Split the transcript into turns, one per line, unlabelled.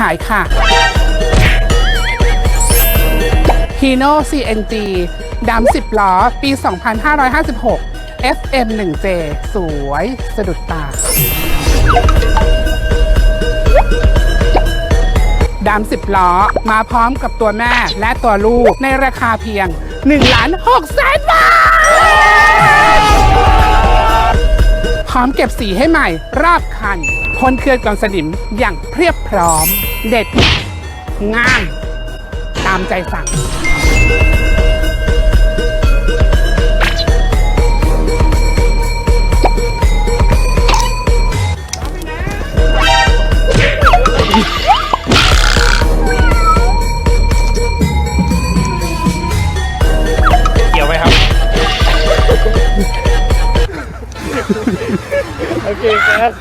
ขายค่ะ Hino CNG ดำ10 ล้อ ปี 2556 FM 1J สวย สะดุดตาดำ10 ล้อ มาพร้อมกับตัวแม่และตัวลูกในราคาเพียง1ล้าน6แสนบาท พร้อมเก็บสีให้ใหม่รอบคันพ่นเคลือบกองสนิมอย่างเพียบพร้อม เด็ดงามตามใจสั่ง
เกี่ยวไหมครับ
โอเคครับ